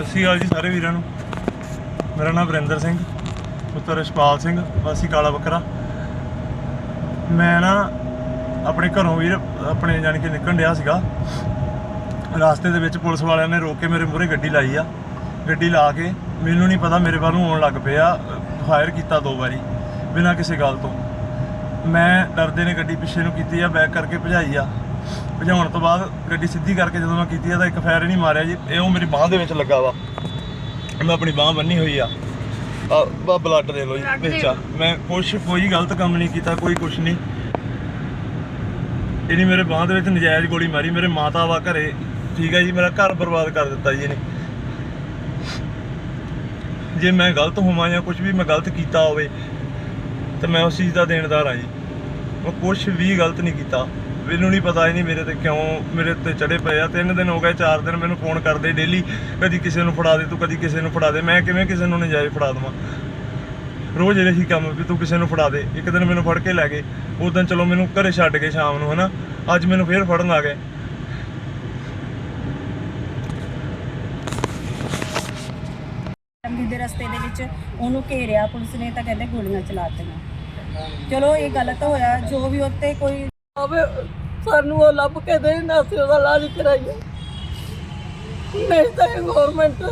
ਸਤਿ ਸ਼੍ਰੀ ਅਕਾਲ ਜੀ ਸਾਰੇ ਵੀਰਾਂ ਨੂੰ। ਮੇਰਾ ਨਾਮ ਵਰਿੰਦਰ ਸਿੰਘ, ਪੁੱਤਰ ਰਸ਼ਪਾਲ ਸਿੰਘ, ਵਾਸੀ ਕਾਲਾ ਬੱਕਰਾ। ਮੈਂ ਨਾ ਆਪਣੇ ਘਰੋਂ ਵੀਰ, ਆਪਣੇ ਜਾਣੀ ਕਿ ਨਿਕਲਣ ਡਿਆ ਸੀਗਾ। ਰਾਸਤੇ ਦੇ ਵਿੱਚ ਪੁਲਿਸ ਵਾਲਿਆਂ ਨੇ ਰੋਕ ਕੇ ਮੇਰੇ ਮੂਹਰੇ ਗੱਡੀ ਲਾਈ ਆ। ਗੱਡੀ ਲਾ ਕੇ ਮੈਨੂੰ ਨਹੀਂ ਪਤਾ ਮੇਰੇ ਵੱਲ ਨੂੰ ਆਉਣ ਲੱਗ ਪਿਆ, ਫਾਇਰ ਕੀਤਾ ਦੋ ਵਾਰੀ, ਬਿਨਾਂ ਕਿਸੇ ਗੱਲ ਤੋਂ। ਮੈਂ ਡਰਦੇ ਨੇ ਗੱਡੀ ਪਿੱਛੇ ਨੂੰ ਕੀਤੀ ਆ, ਬੈਕ ਕਰਕੇ ਭਜਾਈ ਆ। ਭਜਾਉਣ ਤੋਂ ਬਾਅਦ ਗੱਡੀ ਸਿੱਧੀ ਕਰਕੇ ਜਦੋਂ ਮੈਂ ਕੀਤੀ ਆ ਤਾਂ ਇੱਕ ਫਾਇਰ ਨਹੀਂ ਮਾਰਿਆ ਜੀ। ਇਹ ਉਹ ਮੇਰੀ ਬਾਹ ਦੇ ਵਿੱਚ ਲੱਗਾ ਵਾ। ਮੈਂ ਆਪਣੀ ਬਾਹ ਬੰਨੀ ਹੋਈ ਆ। ਆ ਬਾ ਬਲੱਡ ਦੇ ਲੋ ਜੀ ਵਿੱਚ ਮੈਂ ਕੁਛ ਕੋਈ ਗਲਤ ਕੰਮ ਨਹੀਂ ਕੀਤਾ ਕੋਈ ਕੁਛ ਨਹੀਂ। ਇਹਨੇ ਮੇਰੇ ਬਾਹ ਦੇ ਵਿੱਚ ਨਜਾਇਜ਼ ਗੋਲੀ ਮਾਰੀ। ਮੇਰੇ ਮਾਤਾ ਵਾ ਘਰੇ। ਠੀਕ ਹੈ ਜੀ ਮੇਰਾ ਘਰ ਬਰਬਾਦ ਕਰ ਦਿੱਤਾ ਜੀ ਇਹਨੇ। ਜੇ ਮੈਂ ਗਲਤ ਹੋਵਾਂ ਜਾਂ ਕੁਝ ਵੀ ਮੈਂ ਗਲਤ ਕੀਤਾ ਹੋਵੇ ਤੇ ਮੈਂ ਉਸ ਚੀਜ਼ ਦਾ ਦੇਣਦਾਰ ਆ ਜੀ। ਮੈਂ ਕੁਝ ਵੀ ਗਲਤ ਨਹੀਂ ਕੀਤਾ। ਮੈਨੂੰ ਨਹੀਂ ਪਤਾ ਹੀ ਨਹੀਂ ਮੇਰੇ ਤੇ ਕਿਉਂ ਮੇਰੇ ਤੇ ਚੜੇ ਪਏ ਆ। ਤਿੰਨ ਦਿਨ ਹੋ ਗਏ ਚਾਰ ਦਿਨ ਮੈਨੂੰ ਫੋਨ ਕਰਦੇ ਡੇਲੀ ਕਦੀ ਕਿਸੇ ਨੂੰ ਫੜਾ ਦੇ ਤੂੰ ਕਦੀ ਕਿਸੇ ਨੂੰ ਫੜਾ ਦੇ। ਮੈਂ ਕਿਵੇਂ ਕਿਸੇ ਨੂੰ ਨਜਾਇਜ਼ ਫੜਾ ਦੇਵਾਂ? ਰੋਜ਼ ਇਹ ਕੰਮ ਵੀ ਤੂੰ ਕਿਸੇ ਨੂੰ ਫੜਾ ਦੇ। ਇੱਕ ਦਿਨ ਮੈਨੂੰ ਫੜ ਕੇ ਲੈ ਗਏ। ਉਸ ਦਿਨ ਚਲੋ ਮੈਨੂੰ ਘਰੇ ਛੱਡ ਗਏ ਸ਼ਾਮ ਨੂੰ ਹਨਾ? ਅੱਜ ਮੈਨੂੰ ਫੇਰ ਫੜਨ ਆ ਗਏ। ਦੇ ਰਸਤੇ ਦੇ ਵਿੱਚ ਉਹਨੂੰ ਘੇਰਿਆ ਪੁਲਿਸ ਨੇ ਤਾਂ ਕਹਿੰਦੇ ਗੋਲੀਆਂ ਚਲਾਤੀਆਂ ਚਲੋ ਇਹ ਗਲਤ ਹੋਇਆ ਜੋ ਵੀ ਉੱਤੇ ਕੋਈ ਸਾਨੂੰ ਉਹ ਲੱਭ ਕੇ ਦੇ ਨਾ ਅਸੀਂ ਉਹਦਾ ਇਲਾਜ ਕਰਾਈਏ। ਨਹੀਂ ਤਾਂ ਗਵਰਨਮੈਂਟ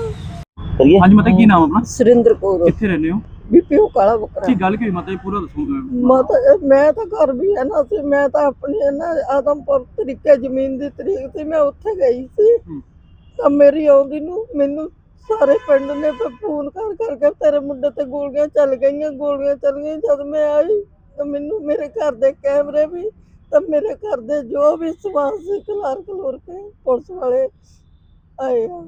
ਹਾਂਜੀ ਮਤਲਬ ਕੀ ਨਾਮ ਆਪਣਾ? ਸੁਰਿੰਦਰ ਕੌਰ। ਕਿੱਥੇ ਰਹਿੰਦੇ ਹੋ? ਵੀ ਪਿਓ ਕਾਲਾ ਬੱਕਰਾ। ਕੀ ਗੱਲ ਕੀ ਮਤਲਬ ਪੂਰਾ ਦੱਸੋ। ਅਹ, ਮਾਤਾ ਮੈਂ ਤਾਂ ਘਰ ਵੀ ਹੈ ਨਾ ਸੀ ਮੈਂ ਤਾਂ ਆਪਣੀ ਨਾ ਆਦਮਪੁਰ ਤਰੀਕੇ ਜ਼ਮੀਨ ਦੀ ਤਰੀਕ ਸੀ ਮੈਂ ਉੱਥੇ ਗਈ ਸੀ। ਹੂੰ। ਤਾਂ ਮੇਰੀ ਆਉਂਦੀ ਨੂੰ ਮੈਨੂੰ ਸਾਰੇ ਪਿੰਡ ਨੇ ਫਿਰ ਫੋਨ ਕਰ ਕਰਕੇ ਤੇਰੇ ਮੁੰਡੇ ਤੇ ਗੋਲੀਆਂ ਚੱਲ ਗਈਆਂ ਗੋਲੀਆਂ ਚੱਲ ਗਈਆਂ। ਜਦ ਮੈਂ ਆਈ ਤਾਂ ਮੈਨੂੰ ਮੇਰੇ ਘਰ ਦੇ ਕੈਮਰੇ ਵੀ ਤਾਂ ਮੇਰੇ ਘਰ ਦੇ ਜੋ ਵੀ ਸਮਾਨ ਸੀ ਕਲਾਰ ਕਲੋਰ ਕੇ ਪੁਲਿਸ ਵਾਲੇ ਆਏ ਆ।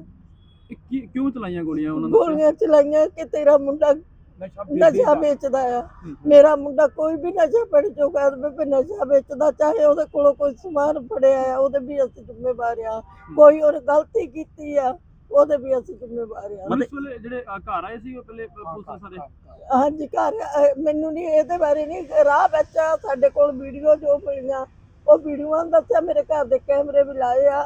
ਇਹ ਕੀ ਕਿਉਂ ਚਲਾਈਆਂ ਗੋਲੀਆਂ ਉਹਨਾਂ ਨੇ? ਗੋਲੀਆਂ ਚਲਾਈਆਂ ਕਿ ਤੇਰਾ ਮੁੰਡਾ ਨਸ਼ਾ ਵੇਚਦਾ। ਆ। ਮੇਰਾ ਮੁੰਡਾ ਕੋਈ ਵੀ ਨਸ਼ਾ ਪੜ ਚੁੱਕਾ ਹੈ ਵੀ ਨਸ਼ਾ ਵੇਚਦਾ ਚਾਹੇ ਉਹਦੇ ਕੋਲੋਂ ਕੋਈ ਸਮਾਨ ਫੜਿਆ ਆ ਉਹਦੇ ਵੀ ਅਸੀਂ ਜ਼ਿੰਮੇਵਾਰ ਆ। ਕੋਈ ਉਹਨੇ ਗਲਤੀ ਕੀਤੀ ਆ। ਉਹਦੇ ਵੀ ਅਸੀਂ ਜ਼ਿੰਮੇਵਾਰ ਆ ਪੁਲਿਸ ਵਾਲੇ ਜਿਹੜੇ ਘਰ ਆਏ ਸੀ ਉਹ ਪਹਿਲੇ ਪੁਲਿਸ ਸਾਰੇ ਹਾਂਜੀ ਘਰ ਅਹ, ਮੈਨੂੰ ਨਹੀਂ ਇਹਦੇ ਬਾਰੇ ਨਹੀਂ ਰਾਹ ਵਿੱਚ ਸਾਡੇ ਕੋਲ ਵੀਡੀਓ ਜੋ ਮਿਲੀਆਂ ਉਹ ਵੀਡੀਓਆਂ ਦੱਸਿਆ ਮੇਰੇ ਘਰ ਦੇ ਕੈਮਰੇ ਵੀ ਲਾਏ ਆ।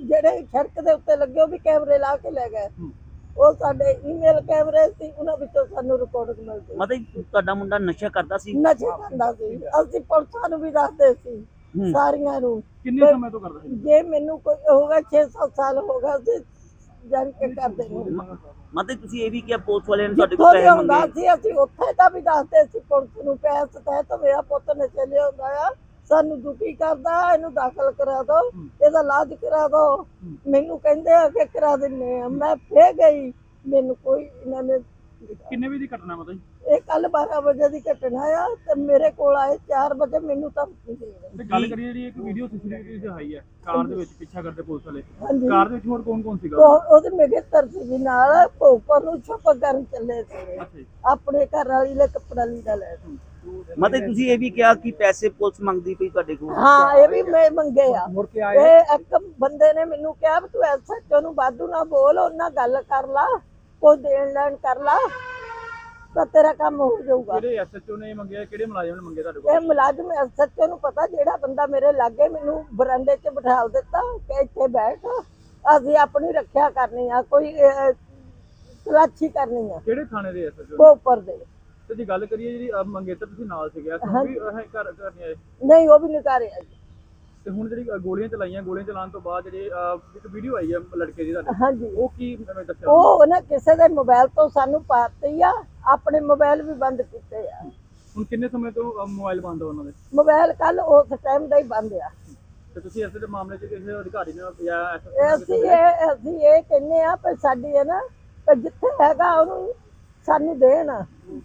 ਜਿਹੜੇ ਸੜਕ ਦੇ ਉੱਤੇ ਲੱਗੇ ਉਹ ਵੀ ਕੈਮਰੇ ਲਾ ਕੇ ਲੈ ਗਏ। ਹੂੰ। ਉਹ ਸਾਡੇ ਈਮੇਲ ਕੈਮਰੇ ਸੀ ਉਹਨਾਂ ਵਿੱਚੋਂ ਸਾਨੂੰ ਰਿਕਾਰਡਿੰਗ ਮਿਲਦੀ ਮਤਲਬ ਤੁਹਾਡਾ ਮੁੰਡਾ ਨਸ਼ਾ ਕਰਦਾ ਸੀ? ਨਸ਼ਾ ਕਰਦਾ ਸੀ। ਅਸੀਂ ਪੁਲਿਸਾਂ ਨੂੰ ਵੀ ਦੱਸਦੇ ਸੀ ਹੂੰ। ਸਾਰੀਆਂ ਨੂੰ। ਕਿੰਨੇ ਸਮੇਂ ਤੋਂ ਕਰਦਾ ਸੀ? ਜੇ ਮੈਨੂੰ ਕੋਈ ਹੋਗਾ 6-7 ਸਾਲ ਹੋਗਾ ਸੀ ਜਾਣ ਕੇ ਕਰਦੇ ਨੂੰ ਮਤਲਬ ਤੁਸੀਂ ਇਹ ਵੀ ਕਿਹਾ ਪੁਲਿਸ ਵਾਲਿਆਂ ਨੇ ਤੁਹਾਡੇ ਜਿੱਥੋਂ ਕੋਲ ਪੈਸੇ ਹੁੰਦਾ ਮੰਗੇ ਸੀ ਅਸੀਂ ਉੱਥੇ ਦਾ ਵੀ ਦੱਸਦੇ ਸੀ ਪੁਲਿਸ ਨੂੰ ਪੈਸੇ ਤੈ ਤਾਂ ਮੇਰਾ ਪੁੱਤ ਨਸ਼ੇ ਲਿਆਉਂਦਾ ਆ। ਸਾਨੂੰ ਦੁਖੀ ਕਰਦਾ ਇਹਨੂੰ ਦਾਖਲ ਕਰਾ ਦਿਓ ਇਹਦਾ ਇਲਾਜ ਕਰਾ ਦਿਓ ਮੈਨੂੰ ਕਹਿੰਦੇ ਆ ਕਿ ਕਰਾ ਦਿੰਨੇ ਆ। ਮੈਂ ਫੇਰ ਗਈ ਮੈਨੂੰ ਕੋਈ ਇਹਨਾਂ ਨੇ ਕਿੰਨੇ ਵਜੇ ਦੀ ਘਟਨਾ ਮਤਲਬ ਇਹ ਕੱਲ 12 ਵਜੇ ਦੀ ਘਟਨਾ ਆ ਤੇ ਮੇਰੇ ਕੋਲ ਆਏ 4 ਵਜੇ ਮੈਨੂੰ ਤਾਂ ਦੇ ਰਹੇ। ਤੇ ਗੱਲ ਕਰੀਏ ਜਿਹੜੀ ਇੱਕ ਵੀਡੀਓ ਸੀਸੀਟੀਵੀ ਤੇ ਆਈ ਹੈ ਕਾਰ ਦੇ ਵਿੱਚ ਪਿੱਛਾ ਕਰਦੇ ਪੁਲਿਸ ਵਾਲੇ। ਹਾਂਜੀ। ਕਾਰ ਦੇ ਵਿੱਚ ਹੋਰ ਕੌਣ ਕੌਣ ਸੀਗਾ? ਉਹ- ਉਹਦੇ ਮੇਰੇ ਤਰਸ ਵੀ ਨਾਲ ਭੋਪਰ ਨੂੰ ਛੁਪ ਕਰਨ ਚੱਲੇ ਸੀ। ਅੱਛਾ ਜੀ। ਆਪਣੇ ਘਰ ਵਾਲੀ ਲੈ ਕੱਪੜਾ ਲੀੜਾ ਲੈ ਕੇ। ਮਤਲਬ ਤੁਸੀਂ ਇਹ ਵੀ ਕਿਹਾ ਕਿ ਪੈਸੇ ਪੁਲਿਸ ਮੰਗਦੀ ਪਈ ਤੁਹਾਡੇ ਕੋਲ? ਹਾਂ ਇਹ ਵੀ ਮੈਂ ਮੰਗੇ ਆ। ਇਹ ਇੱਕ ਬੰਦੇ ਨੇ ਮੈਨੂੰ ਕਿਹਾ ਵੀ ਤੂੰ ਐਸਐਚਓ ਨੂੰ ਵਾਧੂ ਨਾ ਬੋਲ ਉਹਨਾਂ ਗੱਲ ਕਰ ਲਾ ਕੋਈ ਦੇਣ ਲੈਣ ਕਰ ਲਾ। ਤਾਂ ਤੇਰਾ ਕੰਮ ਹੋ ਜਾਊਗਾ। ਕਿਹੜੇ ਐਸਐਚਓ ਨੇ ਮੰਗਿਆ ਕਿਹੜੇ ਮੁਲਾਜ਼ਮ ਨੇ ਮੰਗੇ ਤੁਹਾਡੇ ਕੋਲ? ਇਹ ਮੁਲਾਜ਼ਮ ਐਸਐਚਓ ਨੂੰ ਪਤਾ ਜਿਹੜਾ ਬੰਦਾ ਮੇਰੇ ਲਾਗੇ ਮੈਨੂੰ ਬਰਾਂਡੇ 'ਚ ਬਿਠਾ ਦਿੱਤਾ ਕਿ ਇੱਥੇ ਬੈਠ ਅਸੀਂ ਆਪਣੀ ਰੱਖਿਆ ਕਰਨੀ ਆ ਕੋਈ ਅਹ, ਤਲਾਸ਼ੀ ਕਰਨੀ ਆ। ਕਿਹੜੇ ਥਾਣੇ ਦੇ ਐਸਐਚਓ ਉਹ ਉੱਪਰ ਦੇ। ਤੇ ਜੇ ਗੱਲ ਕਰੀਏ ਜਿਹੜੀ ਅਹ, ਮੰਗੇਤਰ ਤੁਸੀਂ ਨਾਲ ਸੀਗੇ ਹਾਂਜੀ। ਵੀ ਅਹ, ਘਰ ਕਰਨੀ ਆਏ? ਨਹੀਂ ਉਹ ਵੀ ਨਿਕਾਰਿਆ ਜੀ ਤੇ ਹੁਣ ਜਿਹੜੀ ਗੋਲੀਆਂ ਚਲਾਈਆਂ ਗੋਲੀਆਂ ਚਲਾਉਣ ਤੋਂ ਬਾਅਦ ਜਿਹੜੇ ਇੱਕ ਵੀਡੀਓ ਆਈ ਹੈ ਲੜਕੇ ਦੀ ਤੁਹਾਡੇ ਹਾਂਜੀ। ਉਹ ਕੀ ਦੱਸਿਆ? ਉਹ ਉਹਨੇ ਕਿਸੇ ਦੇ ਮੋਬਾਈਲ ਤੋਂ ਸਾਨੂੰ ਪਾਤੀ ਆ ਆਪਣੇ ਮੋਬਾਈਲ ਵੀ ਬੰਦ ਕੀਤੇ ਆ। ਹੁਣ ਕਿੰਨੇ ਸਮੇਂ ਤੋਂ ਮੋਬਾਈਲ ਬੰਦ ਆ ਉਹਨਾਂ ਦੇ? ਮੋਬਾਈਲ ਕੱਲ ਉਸ ਟਾਈਮ ਦਾ ਹੀ ਬੰਦ ਆ। ਤੇ ਤੁਸੀਂ ਇਸ ਦੇ ਮਾਮਲੇ 'ਚ ਕਿਸੇ ਅਧਿਕਾਰੀ ਨੇ ਜਾਂ ਅਸੀਂ ਇਹ ਅਸੀਂ ਇਹ ਕਹਿੰਨੇ ਆ ਪਰ ਸਾਡੀ ਹੈ ਨਾ ਪਰ ਜਿੱਥੇ ਹੈਗਾ ਉਹਨੂੰ ਸਾਨੂੰ ਦੇਣ।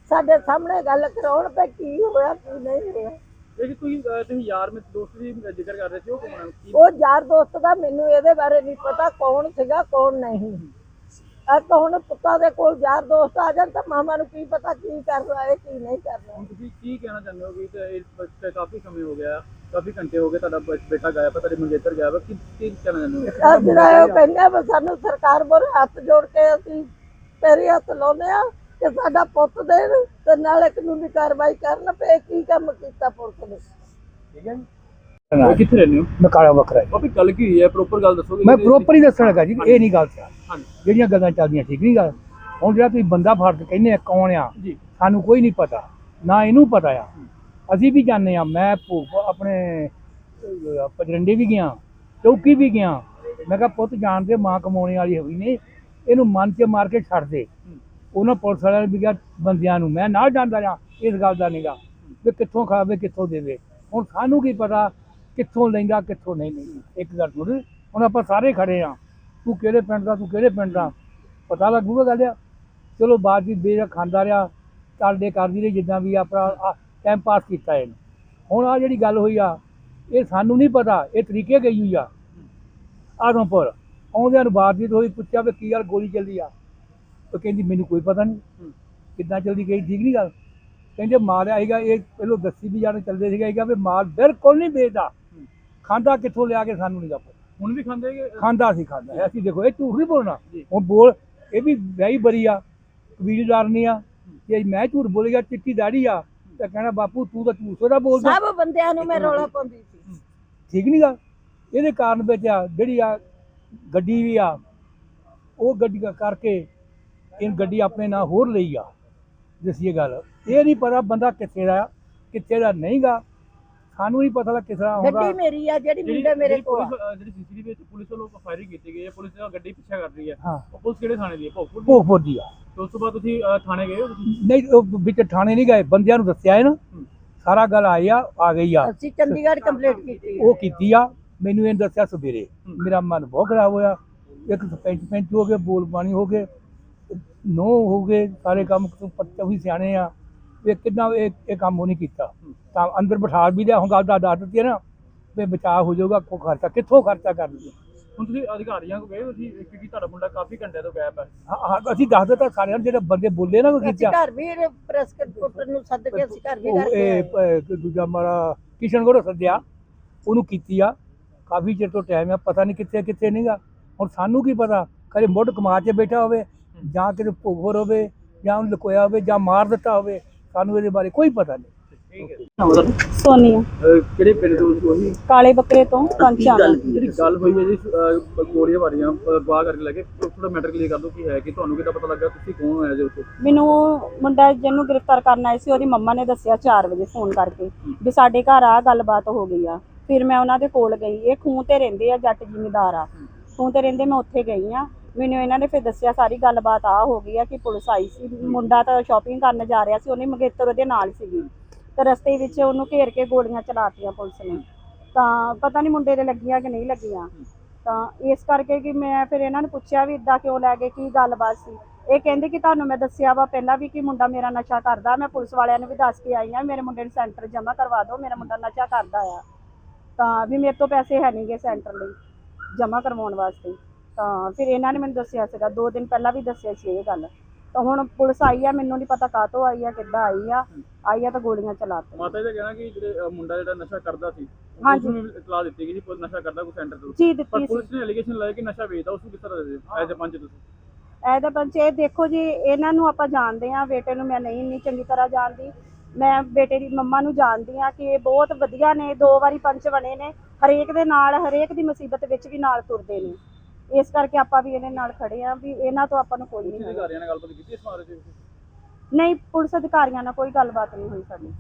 ਸਾਡੇ ਸਾਹਮਣੇ ਗੱਲ ਕਰਾਉਣ ਪਏ ਕੀ ਹੋਇਆ ਕੀ ਨਹੀਂ ਹੋਇਆ। ਤੁਸੀਂ ਅਹ, ਤੁਸੀਂ ਯਾਰ ਮਿੱਤਰ ਦੋਸਤ ਦੀ ਜ਼ਿਕਰ ਕਰ ਰਹੇ ਸੀ ਉਹ ਕੌਣ ਹੈ ਕੀ ਉਹ ਯਾਰ ਦੋਸਤ ਦਾ ਮੈਨੂੰ ਇਹਦੇ ਬਾਰੇ ਨਹੀਂ ਪਤਾ ਕੌਣ ਸੀਗਾ ਕੌਣ ਨਹੀਂ। ਆ ਕੌਣ ਪੁੱਤਾਂ ਦੇ ਕੋਲ ਯਾਰ ਦੋਸਤ ਆ ਜਾਣ ਤਾਂ ਮਾਮਾ ਨੂੰ ਕੀ ਪਤਾ ਕੀ ਕਰ ਰਿਹਾ ਹੈ ਕੀ ਨਹੀਂ ਕਰ ਰਿਹਾ। ਹੁਣ ਤੁਸੀਂ ਕੀ ਕਹਿਣਾ ਚਾਹੁੰਦੇ ਹੋ ਕਿ ਤੇ ਇਸ ਬੱਚੇ ਕਾਫੀ ਸਮੇਂ ਹੋ ਗਿਆ ਕਾਫੀ ਘੰਟੇ ਹੋ ਗਏ ਤੁਹਾਡਾ ਬ- ਬੇਟਾ ਗਾਇਬ ਹੈ ਤੁਹਾਡੇ ਮੰਗੇਤਰ ਗਾਇਬ ਹੈ ਕੀ ਕੀ ਕਹਿਣਾ ਚਾਹੁੰਦੇ ਹੋ? ਆ ਜਿਹੜਾ ਉਹ ਕਹਿੰਦਾ ਵੀ ਸਾਨੂੰ ਸਰਕਾਰ ਮੋਰ ਹੱਥ ਜੋੜ ਕੇ ਅਸੀਂ ਪੈਰੀ ਹੱਥ ਲਾਉਂਦੇ ਆ ਕਿ ਸਾਡਾ ਪੁੱਤ ਦੇਣ ਤੇ ਨਾਲੇ ਕਾਨੂੰਨੀ ਕਾਰਵਾਈ ਕਰਨ ਪਏ ਕੀ ਕੰਮ ਕੀਤਾ ਪੁਲਿਸ ਨੇ? ਠੀਕ ਹੈ ਜੀ। ਉਹ ਕਿੱਥੇ ਰਹਿੰਦੇ ਹੋ? ਮੈਂ ਕਾਲਾ ਵੱਖਰਾ ਜੀ। ਬਾਬੀ ਗੱਲ ਕੀ ਹੋਈ ਹੈ? ਪ੍ਰੋਪਰ ਗੱਲ ਦੱਸੋਗੇ ਮੈਂ ਪ੍ਰੋਪਰ ਹੀ ਦੱਸਣ ਲੱਗਾ ਜੀ ਇਹ ਨਹੀਂ ਗੱਲ ਸਿਆ ਹਾਂਜੀ। ਜਿਹੜੀਆਂ ਗੱਲਾਂ ਚੱਲਦੀਆਂ ਠੀਕ ਨਹੀਂ ਗੱਲ? ਹੁਣ ਜਿਹੜਾ ਤੁਸੀਂ ਬੰਦਾ ਫੜ ਕੇ ਕਹਿੰਦੇ ਆ ਕੌਣ ਆ? ਜੀ। ਸਾਨੂੰ ਕੋਈ ਨਹੀਂ ਪਤਾ। ਨਾ ਇਹਨੂੰ ਪਤਾ ਆ। ਅਸੀਂ ਵੀ ਜਾਣਦੇ ਆ ਮੈਂ ਆਪਣੇ ਪਜਰੰਡੀ ਵੀ ਗਿਆ ਚੌਕੀ ਵੀ ਗਿਆ। ਮੈਂ ਕਿਹਾ ਪੁੱਤ ਜਾਣਦੇ ਮਾਂ ਕਮਾਉਣੇ ਵਾਲੀ ਹੋਈ ਨੇ ਇਹਨੂੰ ਮਨ 'ਚ ਮਾਰ ਕੇ ਛੱਡ ਦੇ। ਉਹਨਾਂ ਪੁਲਿਸ ਵਾਲਿਆਂ ਨੇ ਵੀ ਕਿਹਾ, ਬੰਦਿਆਂ ਨੂੰ ਮੈਂ ਨਾ ਜਾਂਦਾ ਆ ਇਸ ਗੱਲ ਦਾ ਨਹੀਂਗਾ ਵੀ ਕਿੱਥੋਂ ਖਾਵੇ ਕਿੱਥੋਂ ਦੇਵੇ। ਹੁਣ ਸਾਨੂੰ ਕੀ ਪਤਾ ਕਿੱਥੋਂ ਲੈਂਦਾ, ਕਿੱਥੋਂ ਨਹੀਂ ਲੈਂਦਾ। ਇੱਕ ਗੱਲ ਸੁਣ, ਹੁਣ ਆਪਾਂ ਸਾਰੇ ਖੜੇ ਆ। ਤੂੰ ਕਿਹੜੇ ਪਿੰਡ ਦਾ, ਤੂੰ ਕਿਹੜੇ ਪਿੰਡ ਦਾ? ਪਤਾ ਲੱਗੂਗਾ ਗੱਲ ਆ? ਚਲੋ ਬਾਅਦ ਵਿੱਚ ਬੇਰਾ ਖਾਂਦਾ ਰਿਹਾ। ਚੱਲਦੇ ਕਰਦੀ ਰਹੀ, ਜਿੱਦਾਂ ਵੀ ਆਪਣਾ ਟਾਈਮ ਪਾਸ ਕੀਤਾ ਇਹਨੇ। ਹੁਣ ਆ ਜਿਹੜੀ ਗੱਲ ਹੋਈ ਆ, ਇਹ ਸਾਨੂੰ ਨਹੀਂ ਪਤਾ, ਇਹ ਤਰੀਕੇ ਗਈ ਹੋਈ ਆ। ਆਦਮਪੁਰ ਆਉਂਦਿਆਂ ਨੂੰ ਬਾਤਚੀਤ ਹੋਈ ਪੁੱਛਿਆ ਵੀ ਕੀ ਗੱਲ ਗੋਲੀ ਚੱਲੀ ਆ? ਉਹ ਕਹਿੰਦੀ ਮੈਨੂੰ ਕੋਈ ਪਤਾ ਨਹੀਂ ਕਿੱਦਾਂ ਚੱਲਦੀ ਗਈ ਠੀਕ ਨਹੀਂ ਗੱਲ? ਕਹਿੰਦੇ ਮਾਰਿਆ ਸੀਗਾ ਇਹ ਪਹਿਲੋਂ ਦੱਸੀ ਵੀ ਜਾਣੇ ਚੱਲਦੇ ਸੀਗਾ ਸੀਗਾ ਵੀ ਮਾਲ ਬਿਲਕੁਲ ਨਹੀਂ ਵੇਚਦਾ। ਖਾਂਦਾ ਕਿੱਥੋਂ ਲਿਆ ਕੇ ਸਾਨੂੰ ਨਹੀਂ ਦਾ ਹੁਣ ਵੀ ਖਾਂਦੇ ਖਾਂਦਾ ਸੀ ਖਾਂਦਾ। ਅਸੀਂ ਦੇਖੋ ਇਹ ਝੂਠ ਨਹੀਂ ਬੋਲਣਾ। ਹੁਣ ਬੋਲ ਇਹ ਵੀ ਵੈਈ ਬਰੀ ਆ ਕਬੀਲਦਾਰ ਨਹੀਂ ਆ। ਜੇ ਮੈਂ ਝੂਠ ਬੋਲ ਗਿਆ ਚਿੱਟੀ ਦਾੜੀ ਆ ਤਾਂ ਕਹਿਣਾ ਬਾਪੂ ਤੂੰ ਤਾਂ ਝੂਠ ਦਾ ਬੋਲਦਾ। ਸਭ ਬੰਦਿਆਂ ਨੂੰ ਮੈਂ ਰੌਲਾ ਪਾਉਂਦੀ ਸੀ। ਠੀਕ ਨਹੀਂ ਗਾ ਇਹਦੇ ਕਾਰਨ ਵਿੱਚ ਆ ਜਿਹੜੀ ਆ ਗੱਡੀ ਵੀ ਆ ਉਹ ਗੱਡੀ ਕਰਕੇ ਇਹ ਗੱਡੀ ਆਪਣੇ ਨਾਲ ਹੋਰ ਲਈ ਆ। ਦਸੀਏ ਗੱਲ। ਇਹ ਨਹੀਂ ਪਤਾ ਬੰਦਾ ਕਿੱਥੇ ਦਾ ਕਿੱਥੇ ਦਾ ਨਹੀਂਗਾ ਸਾਨੂੰ ਨਹੀਂ ਪਤਾ ਲੱਗ ਕਿਸ ਤਰ੍ਹਾਂ ਆਉਂਦਾ ਗੱਡੀ ਮੇਰੀ ਆ ਜਿਹੜੀ ਮੁੰਡੇ ਮੇਰੇ ਕੋਲ ਜਿਹੜੀ ਸੀਸੀਟੀਵੀ ਵਿੱਚ ਪੁਲਿਸ ਵੱਲੋਂ ਫਾਇਰਿੰਗ ਕੀਤੀ ਗਈ ਹੈ ਪੁਲਿਸ ਦਾ ਗੱਡੀ ਪਿੱਛਾ ਕਰ ਰਹੀ ਹੈ। ਉਹ ਪੁਲਿਸ ਕਿਹੜੇ ਥਾਣੇ ਦੀ ਹੈ? ਭੋਗਪੁਰ ਦੀ? ਭੋਗਪੁਰ ਦੀ ਆ। ਤੇ ਉਸ ਤੋਂ ਬਾਅਦ ਤੁਸੀਂ ਥਾਣੇ ਗਏ ਨਹੀਂ ਉਹ ਵਿੱਚ ਥਾਣੇ ਨਹੀਂ ਗਏ। ਬੰਦਿਆਂ ਨੂੰ ਦੱਸਿਆ ਹੈ ਨਾ। ਸਾਰਾ ਗੱਲ ਆਈ ਆ ਆ ਗਈ ਆ। ਅਸੀਂ ਚੰਡੀਗੜ੍ਹ ਕੰਪਲੀਟ ਕੀਤੀ ਉਹ ਕੀਤੀ ਆ। ਮੈਨੂੰ ਇਹਨੇ ਦੱਸਿਆ ਸਵੇਰੇ। ਮੇਰਾ ਮਨ ਬਹੁਤ ਖਰਾਬ ਹੋਇਆ। ਇੱਕ ਸਰਪੰਚ ਪੈਂਚ ਹੋ ਗਏ ਬੋਲ ਬਾਣੀ ਹੋ ਗਏ। ਨੋ ਹੋ ਗਏ ਸਾਰੇ ਕੰਮ ਤੋਂ ਪੱਤੇ ਵੀ ਸਿਆਣੇ ਆ। ਇਹ ਕਿੰਨਾ ਇਹ ਇਹ ਕੰਮ ਉਹ ਨਹੀਂ ਕੀਤਾ। ਤਾਂ ਅੰਦਰ ਬਿਠਾ ਵੀ ਲਿਆ ਹੁਣ ਗੱਲ ਦਾ ਦੱਸ ਦਿੱਤੀ ਹੈ ਨਾ ਵੀ ਬਚਾਅ ਹੋ ਜਾਊਗਾ ਕੋ ਖਰਚਾ ਕਿੱਥੋਂ ਖਰਚਾ ਕਰ ਲਈਏ? ਹੁਣ ਤੁਸੀਂ ਅਧਿਕਾਰੀਆਂ ਕੋਲ ਗਏ ਹੋ ਤੁਸੀਂ ਕਿਉਂਕਿ ਤੁਹਾਡਾ ਮੁੰਡਾ ਕਾਫੀ ਘੰਟੇ ਤੋਂ ਗਾਇਬ ਹੈ। ਹਾਂ, ਅਸੀਂ ਦੱਸ ਦਿੱਤਾ ਸਾਰਿਆਂ ਨੂੰ ਜਿਹੜੇ ਬੰਦੇ ਬੋਲੇ ਨਾ ਉਹ ਅਸੀਂ ਕੀਤਾ ਘਰ ਵੀ ਪ੍ਰੈਸ ਰਿਪੋਰਟਰ ਨੂੰ ਸੱਦ ਕੇ ਅਸੀਂ ਘਰ ਵੀ ਉਹ ਕਰਕੇ ਦੂਜਾ ਮਾਰਾ ਕਿਸ਼ਨਗੜ੍ਹ ਸੱਦਿਆ ਉਹਨੂੰ ਕੀਤੀ ਆ। ਕਾਫੀ ਚਿਰ ਤੋਂ ਟਾਈਮ ਆ ਪਤਾ ਨਹੀਂ ਕਿੱਥੇ ਕਿੱਥੇ ਨਹੀਂਗਾ ਹੁਣ ਸਾਨੂੰ ਕੀ ਪਤਾ ਕਦੇ ਮੁੱਢ ਕਮਾ 'ਚ ਬੈਠਾ ਹੋਵੇ ਜਾਂ ਕਿਤੇ ਭੁੱਖਰ ਹੋਵੇ ਜਾਂ ਉਹਨੂੰ ਲੁਕੋਇਆ ਹੋਵੇ ਜਾਂ ਮਾਰ ਦਿੱਤਾ ਹੋਵੇ ਸਾਨੂੰ ਇਹਦੇ ਬਾਰੇ ਕੋਈ ਪਤਾ ਨਹੀਂ। ਠੀਕ ਹੈ। ਸੋਨੀਆ। ਕਿਹੜੇ ਪਿੰਡ ਤੋਂ ਤੁਸੀਂ ਉਹੀ ਕਾਲੇ ਬੱਕਰੇ ਤੋਂ ਕੰਚਾਣਾ ਜਿਹੜੀ ਗੱਲ ਹੋਈ ਹੈ ਜੀ ਅਹ, ਗੋਲੀਆਂ ਮਾਰੀਆਂ ਗਵਾਹ ਕਰਕੇ ਲੱਗੇ ਥੋੜਾ ਮੈਟਰ ਕਲੀਅਰ ਕਰ ਦਿਓ ਕੀ ਹੈ ਕਿ ਤੁਹਾਨੂੰ ਕਿੱਦਾਂ ਪਤਾ ਲੱਗਾ ਤੁਸੀਂ ਕੌਣ ਹੋਇਆ ਜੀ ਉੱਥੇ? ਮੈਨੂੰ ਮੁੰਡਾ ਜਿਹਨੂੰ ਗ੍ਰਿਫਤਾਰ ਕਰਨ ਆਏ ਸੀ ਉਹਦੀ ਮੰਮਾ ਨੇ ਦੱਸਿਆ 4 ਵਜੇ ਫੋਨ ਕਰਕੇ ਵੀ ਸਾਡੇ ਘਰ ਆ ਗੱਲਬਾਤ ਹੋ ਗਈ ਆ। ਫਿਰ ਮੈਂ ਉਹਨਾਂ ਦੇ ਕੋਲ ਗਈ ਇਹ ਖੂਹ ਤੇ ਰਹਿੰਦੇ ਆ ਜੱਟ ਜ਼ਿਮੀਦਾਰ ਆ। ਖੂਹ ਤੇ ਰਹਿੰਦੇ ਮੈਂ ਉੱਥੇ ਗਈ ਆ। ਮੈਨੂੰ ਇਹਨਾਂ ਨੇ ਫਿਰ ਦੱਸਿਆ, ਸਾਰੀ ਗੱਲਬਾਤ ਆ ਹੋ ਗਈ ਆ ਕਿ ਪੁਲਿਸ ਆਈ ਸੀ। ਮੁੰਡਾ ਤਾਂ ਸ਼ਾਪਿੰਗ ਕਰਨ ਜਾ ਰਿਹਾ ਸੀ, ਉਹਨੇ ਮੰਗੇਤਰ ਉਹਦੇ ਨਾਲ ਸੀਗੀ। ਤੇ ਰਸਤੇ ਵਿੱਚ ਉਹਨੂੰ ਘੇਰ ਕੇ ਗੋਲੀਆਂ ਚਲਾਤੀਆਂ ਪੁਲਿਸ ਨੇ। ਤਾਂ ਪਤਾ ਨਹੀਂ ਮੁੰਡੇ ਦੇ ਲੱਗੀਆਂ ਕਿ ਨਹੀਂ ਲੱਗੀਆਂ। ਤਾਂ ਇਸ ਕਰਕੇ ਕਿ ਮੈਂ ਫਿਰ ਇਹਨਾਂ ਨੂੰ ਪੁੱਛਿਆ ਵੀ ਇਦਾਂ ਕਿਉਂ ਲੈ ਗਏ, ਕੀ ਗੱਲਬਾਤ ਸੀ? ਇਹ ਕਹਿੰਦੇ ਕਿ ਤੁਹਾਨੂੰ ਮੈਂ ਦੱਸਿਆ ਵਾ ਪਹਿਲਾਂ ਵੀ ਕਿ ਮੁੰਡਾ ਮੇਰਾ ਨਸ਼ਾ ਕਰਦਾ, ਮੈਂ ਪੁਲਿਸ ਵਾਲਿਆਂ ਨੂੰ ਵੀ ਦੱਸ ਕੇ ਆਈ ਆ ਮੇਰੇ ਮੁੰਡੇ ਨੂੰ ਸੈਂਟਰ ਜਮ੍ਹਾਂ ਕਰਵਾ ਦਿਓ, ਮੇਰਾ ਮੁੰਡਾ ਨਸ਼ਾ ਕਰਦਾ ਆ। ਤਾਂ ਵੀ ਮੇਰੇ ਤੋਂ ਪੈਸੇ ਹੈ ਨਹੀਂਗੇ ਸੈਂਟਰ ਲਈ ਜਮ੍ਹਾਂ ਕਰਵਾਉਣ ਵਾਸਤੇ। ਤਾਂ ਫਿਰ ਇਹਨਾਂ ਨੇ ਮੈਨੂੰ ਦੱਸਿਆ ਸੀਗਾ ਦੋ ਦਿਨ ਪਹਿਲਾਂ ਵੀ ਦੱਸਿਆ ਸੀ ਇਹ ਗੱਲ। ਤਾਂ ਹੁਣ ਪੁਲਿਸ ਆਈ ਆ ਮੈਨੂੰ ਨਹੀਂ ਪਤਾ ਕਾਹਤੋਂ ਆਈ ਆ ਕਿੱਦਾਂ ਆਈ ਆ। ਆਈ ਆ ਤਾਂ ਗੋਲੀਆਂ ਚਲਾਤੀਆਂ ਮਾਤਾ ਜੀ ਦਾ ਕਹਿਣਾ ਕਿ ਜਿਹੜੇ ਮੁੰਡਾ ਜਿਹੜਾ ਨਸ਼ਾ ਕਰਦਾ ਸੀ ਹਾਂਜੀ। ਨੂੰ ਵੀ ਇਤਲਾਹ ਦਿੱਤੀ ਗਈ ਸੀ ਪੁਲਿਸ ਨਸ਼ਾ ਕਰਦਾ ਕੋਈ ਸੈਂਟਰ ਤੋਂ। ਜੀ ਪਰ ਦਿੱਤੀ ਸੀ। ਪੁਲਿਸ ਨੇ ਐਲੀਗੇਸ਼ਨ ਲਾਇਆ ਕਿ ਨਸ਼ਾ ਵੇਚਦਾ ਉਸ ਨੂੰ ਕਿਸ ਤਰ੍ਹਾਂ ਦੇ ਐਜ਼ ਅ ਪੰਚ ਤੁਸੀਂ। ਇਹਦਾ ਪੰਚਾਇਤ ਦੇਖੋ ਜੀ ਇਹਨਾਂ ਨੂੰ ਆਪਾਂ ਜਾਣਦੇ ਆ ਬੇਟੇ ਨੂੰ ਮੈਂ ਨਹੀਂ ਇੰਨੀ ਚੰਗੀ ਤਰ੍ਹਾਂ ਜਾਣਦੀ। ਮੈਂ ਬੇਟੇ ਦੀ ਮੰਮਾ ਨੂੰ ਜਾਣਦੀ ਆ ਕਿ ਇਹ ਬਹੁਤ ਵਧੀਆ ਨੇ ਦੋ ਵਾਰੀ ਪੰਚ ਬਣੇ ਨੇ। ਹਰੇਕ ਦੇ ਨਾਲ ਹਰੇਕ ਦੀ ਮੁਸੀਬਤ ਵਿੱਚ ਵੀ ਨਾਲ ਤੁਰਦੇ ਨੇ। ਇਸ ਕਰਕੇ ਆਪਾਂ ਵੀ ਇਹਦੇ ਨਾਲ ਖੜੇ ਆ ਵੀ ਇਹਨਾਂ ਤੋਂ ਆਪਾਂ ਨੂੰ ਕੋਈ ਨਹੀਂ ਤੁਸੀਂ ਹੈਗਾ। ਅਧਿਕਾਰੀਆਂ ਨਾਲ ਗੱਲਬਾਤ ਕੀਤੀ ਇਸ ਬਾਰੇ ਚ ਨਹੀਂ ਪੁਲਿਸ ਅਧਿਕਾਰੀਆਂ ਨਾਲ ਕੋਈ ਗੱਲਬਾਤ ਨਹੀਂ ਹੋਈ ਸਾਡੀ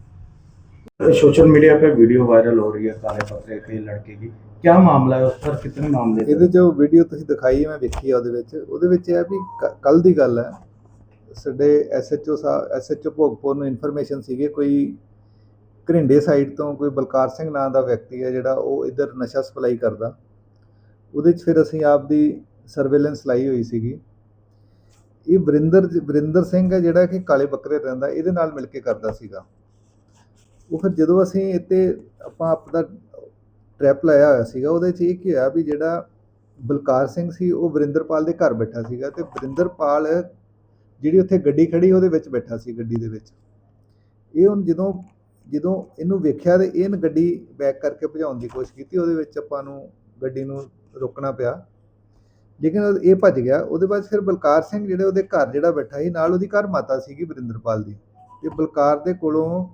सोशल मीडिया पे वीडियो वायरल हो रही है काले पत्रे के लड़के की क्या मामला है उस पर कितने मामले थे? ਇਹਦੇ ਜੋ ਵੀਡੀਓ ਤੁਸੀਂ ਦਿਖਾਈ ਹੈ ਮੈਂ ਵੇਖੀ ਆ ਉਹਦੇ ਵਿੱਚ ਉਹਦੇ ਵਿੱਚ ਇਹ ਹੈ ਵੀ ਕੱਲ ਦੀ ਗੱਲ ਹੈ ਸਾਡੇ ਐਸਐਚਓ ਸਾਹਿਬ ਐਸਐਚਓ ਭੋਗਪੁਰ ਨੂੰ ਇਨਫੋਰਮੇਸ਼ਨ ਸੀਗੀ ਕੋਈ ਘਰਿੰਡੇ ਸਾਈਡ ਤੋਂ ਕੋਈ ਬਲਕਾਰ ਸਿੰਘ ਨਾਂ ਦਾ ਵਿਅਕਤੀ ਹੈ ਜਿਹੜਾ ਉਹ ਇੱਧਰ ਨਸ਼ਾ ਸਪਲਾਈ ਕਰਦਾ ਉਹਦੇ 'ਚ ਫਿਰ ਅਸੀਂ ਆਪ ਦੀ ਸਰਵੇਲੈਂਸ ਲਾਈ ਹੋਈ ਸੀਗੀ। ਇਹ ਵਰਿੰਦਰ ਵਰਿੰਦਰ ਸਿੰਘ ਹੈ ਜਿਹੜਾ ਕਿ ਕਾਲੇ ਬੱਕਰੇ ਰਹਿੰਦਾ, ਇਹਦੇ ਨਾਲ ਮਿਲ ਕੇ ਕਰਦਾ ਸੀਗਾ। ਉਹ ਫਿਰ ਜਦੋਂ ਅਸੀਂ ਇੱਥੇ ਆਪਾਂ ਆਪਦਾ ਟ੍ਰੈਪ ਲਾਇਆ ਹੋਇਆ ਸੀਗਾ, ਉਹਦੇ 'ਚ ਇਹ ਕੀ ਹੋਇਆ ਵੀ ਜਿਹੜਾ ਬਲਕਾਰ ਸਿੰਘ ਸੀ, ਉਹ ਵਰਿੰਦਰਪਾਲ ਦੇ ਘਰ ਬੈਠਾ ਸੀਗਾ ਤੇ ਵਰਿੰਦਰਪਾਲ ਜਿਹੜੀ ਉੱਥੇ ਗੱਡੀ ਖੜੀ, ਉਹਦੇ ਵਿੱਚ ਬੈਠਾ ਸੀ ਗੱਡੀ ਦੇ ਵਿੱਚ। ਇਹ ਹੁਣ ਜਦੋਂ ਜਦੋਂ ਇਹਨੂੰ ਵੇਖਿਆ ਤੇ ਇਹਨ ਗੱਡੀ ਬੈਕ ਕਰਕੇ ਭਜਾਉਣ ਦੀ ਕੋਸ਼ਿਸ਼ ਕੀਤੀ, ਉਹਦੇ ਵਿੱਚ ਆਪਾਂ ਨੂੰ ਗੱਡੀ ਨੂੰ ਰੋਕਣਾ ਪਿਆ। ਲੇਕਿਨ ਇਹ ਭੱਜ ਗਿਆ। ਉਹਦੇ ਬਾਅਦ ਫਿਰ ਬਲਕਾਰ ਸਿੰਘ ਜਿਹੜੇ ਉਹਦੇ ਘਰ ਜਿਹੜਾ ਬੈਠਾ ਸੀ, ਨਾਲ ਉਹਦੀ ਘਰ ਮਾਤਾ ਸੀਗੀ ਵਰਿੰਦਰਪਾਲ ਦੀ। ਤੇ ਬਲਕਾਰ ਦੇ ਕੋਲੋਂ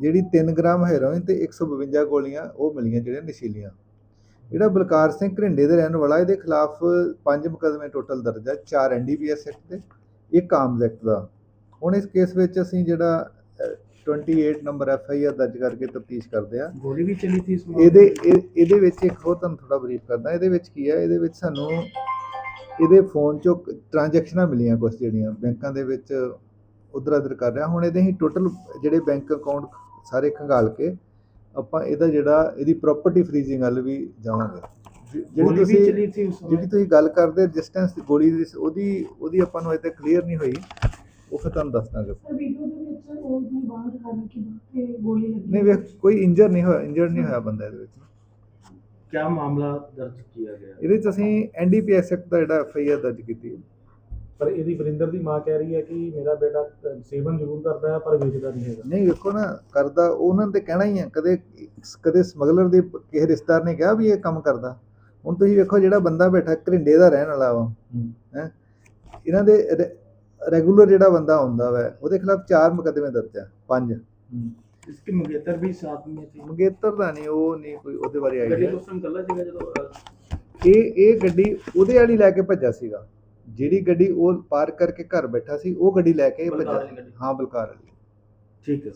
ਜਿਹੜੀ 3 ਗ੍ਰਾਮ ਹੈਰੋਇਨ ਤੇ 152 ਗੋਲੀਆਂ ਉਹ ਮਿਲੀਆਂ ਜਿਹੜੀਆਂ ਨਸ਼ੀਲੀਆਂ। ਜਿਹੜਾ ਬਲਕਾਰ ਸਿੰਘ ਘਰਿੰਡੇ ਦੇ ਰਹਿਣ ਵਾਲਾ, ਇਹਦੇ ਖਿਲਾਫ ਪੰਜ ਮੁਕੱਦਮੇ ਟੋਟਲ ਦਰਜ ਹੈ ਚਾਰ ਐਨਡੀਪੀਐਸ ਐਕਟ 'ਤੇ, ਇੱਕ ਆਰਮਜ਼ ਐਕਟ ਦਾ। ਹੁਣ ਇਸ ਕੇਸ ਵਿੱਚ ਅਸੀਂ ਜਿਹੜਾ 28 ਨੰਬਰ ਐਫ ਆਈ ਆਰ ਦਰਜ ਕਰਕੇ ਤਫਤੀਸ਼ ਕਰਦੇ ਆ। ਗੋਲੀ ਵੀ ਚਲੀ ਥੀ ਇਸ ਇਹਦੇ ਇਹ- ਇਹਦੇ ਵਿੱਚ ਇੱਕ ਹੋਰ ਤੁਹਾਨੂੰ ਥੋੜਾ ਬਰੀਫ ਕਰਦਾ। ਇਹਦੇ ਵਿੱਚ ਕੀ ਹੈ ਇਹਦੇ ਵਿੱਚ ਸਾਨੂੰ ਇਹਦੇ ਫੋਨ ਚੋਂ ਟ੍ਰਾਂਜੈਕਸ਼ਨਾਂ ਮਿਲੀਆਂ ਕੁਝ ਜਿਹੜੀਆਂ ਬੈਂਕਾਂ ਦੇ ਵਿੱਚ ਉਧਰ ਅਦਰ ਕਰ ਰਿਹਾ। ਹੁਣ ਇਹਦੇ ਹੀ ਟੋਟਲ ਜਿਹੜੇ ਬੈਂਕ ਅਕਾਊਂਟ ਸਾਰੇ ਖੰਗਾਲ ਕੇ ਆਪਾਂ ਇਹਦਾ ਜਿਹੜਾ ਇਹਦੀ ਪ੍ਰਾਪਰਟੀ ਫਰੀਜ਼ਿੰਗ ਵੱਲ ਵੀ ਜਾਵਾਂਗੇ। ਜਿ- ਜਿਹੜੀ ਗੋਲੀ ਵੀ ਤੁਸੀਂ ਚਲੀ ਥੀ ਉਸ ਜਿਹੜੀ ਤੁਸੀਂ ਗੱਲ ਕਰਦੇ ਡਿਸਟੈਂਸ ਗੋਲੀ ਦੀ ਉਹਦੀ ਉਹਦੀ ਆਪਾਂ ਨੂੰ ਅਜੇ ਤੱਕ ਕਲੀਅਰ ਨਹੀਂ ਹੋਈ। ਉਹ ਫਿਰ ਤੁਹਾਨੂੰ ਦੱਸ ਦਾਂਗੇ। ਵੀਡੀਓ ਨਹੀਂ ਵੇਖ ਕੋਈ ਇੰਜਰ ਨਹੀਂ ਹੋਇਆ ਇੰਜਰਡ ਨਹੀਂ ਹੋਇਆ ਬੰਦਾ ਇਹਦੇ ਵਿੱਚ। ਕੀ ਮਾਮਲਾ ਦਰਜ ਕੀਤਾ ਗਿਆ? ਇਹਦੇ ਵਿੱਚ ਅਸੀਂ ਐਨਡੀਪੀਐਸ ਐਕਟ ਦਾ ਜਿਹੜਾ ਐਫਆਈਆਰ ਦਰਜ ਕੀਤੀ ਹੈ। ਪਰ ਇਹਦੀ ਵਰਿੰਦਰ ਦੀ ਮਾਂ ਕਹਿ ਰਹੀ ਹੈ ਕਿ ਮੇਰਾ ਬੇਟਾ ਸੇਵਨ ਜ਼ਰੂਰ ਕਰਦਾ ਹੈ ਪਰ ਵੇਚਦਾ ਨਹੀਂ ਹੈਗਾ। ਨਹੀਂ ਵੇਖੋ ਨਾ ਕਰਦਾ ਉਹਨਾਂ ਨੇ ਕਹਿਣਾ ਹੀ ਆ ਕਦੇ ਕਦੇ ਸਮਗਲਰ ਦੇ ਕਿਸੇ ਰਿਸ਼ਤੇਦਾਰ ਨੇ ਕਿਹਾ ਵੀ ਇਹ ਕੰਮ ਕਰਦਾ। ਹੁਣ ਤੁਸੀਂ ਵੇਖੋ ਜਿਹੜਾ ਬੰਦਾ ਬੈਠਾ ਘਰਿੰਡੇ ਦਾ ਰਹਿਣ ਵਾਲਾ ਵਾ ਹੈ। ਇਹਨਾਂ ਦੇ ਰੈਗੂਲਰ ਜਿਹੜਾ ਬੰਦਾ ਹੁੰਦਾ ਵੈ ਉਹਦੇ ਖਿਲਾਫ ਚਾਰ ਮੁਕੱਦਮੇ ਦਰਜ ਆ ਪੰਜ। ਇਸਕੇ ਮੰਗੇਤਰ ਵੀ ਸਾਥ ਮੇ ਸੀ ਮੰਗੇਤਰ ਦਾ ਨਹੀਂ ਉਹ ਨਹੀਂ ਕੋਈ ਉਹਦੇ ਬਾਰੇ ਆਈਡੀਆ ਗੱਡੀ ਉਸ ਸਮੇਂ ਕੱਲਾ ਜਦੋਂ ਇਹ ਇਹ ਗੱਡੀ ਉਹਦੇ ਵਾਲੀ ਲੈ ਕੇ ਭੱਜਾ ਸੀਗਾ। ਜਿਹੜੀ ਗੱਡੀ ਉਹ ਪਾਰਕ ਕਰਕੇ ਘਰ ਬੈਠਾ ਸੀ ਉਹ ਗੱਡੀ ਲੈ ਕੇ ਭੱਜਾ ਹਾਂ ਬਲਕਾਰ ਵਾਲੀ। ਠੀਕ ਹੈ